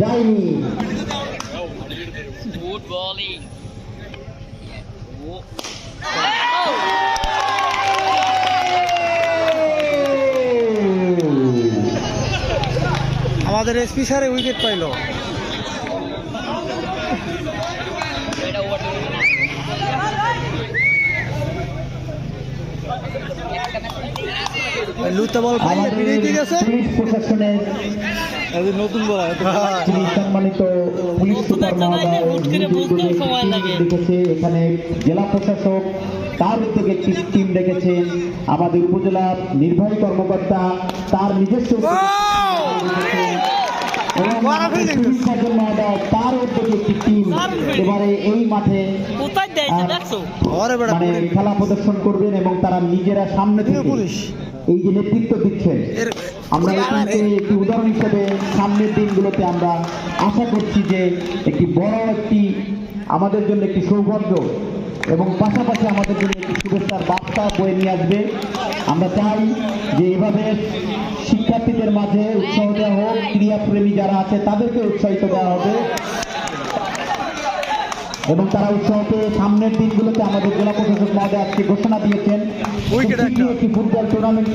যায়নি। Good আমাদের SP স্যারে উইকেট পাইলো। লুতে বল পাইলে আমাদের বিদায় দিয়ে গেছে। পুলিশ প্রশাসনের নতুন বল সম্মানিত পুলিশ সুপার মহোদয় হুট করে বুঝতেও সময় লাগে। দেখেছে এখানে জেলা প্রশাসক তার উদ্যোগে একটি টিম রেখেছেন আমাদের উপজেলা নির্বাহী কর্মকর্তা তার নিজস্ব তার উদ্যোগে একটি টিম এবারে এই মাঠে মানে খেলা প্রদর্শন করবেন এবং তারা নিজেরা সামনে থেকে পুলিশ। এই যে নেতৃত্ব দিচ্ছেন আমরা এটিকে একটি উদাহরণ হিসেবে সামনের দিনগুলোতে আমরা আশা করছি যে একটি বড় একটি আমাদের জন্য একটি সৌভাগ্য এবং পাশাপাশি আমাদের জন্য একটি শুভেচ্ছার বার্তা বয়ে নিয়ে আসবে। আমরা চাই যে এভাবে শিক্ষার্থীদের মাঝে উৎসাহ দেওয়া হোক ক্রীড়াপ্রেমী যারা আছে তাদেরকে উৎসাহিত দেওয়া হবে। এবং তারা উৎসাহকে সামনের দিনগুলোতে আমাদের জেলা প্রশাসক মহোদয় আজকে ঘোষণা দিয়েছেন একটা। একটি ফুটবল টুর্নামেন্ট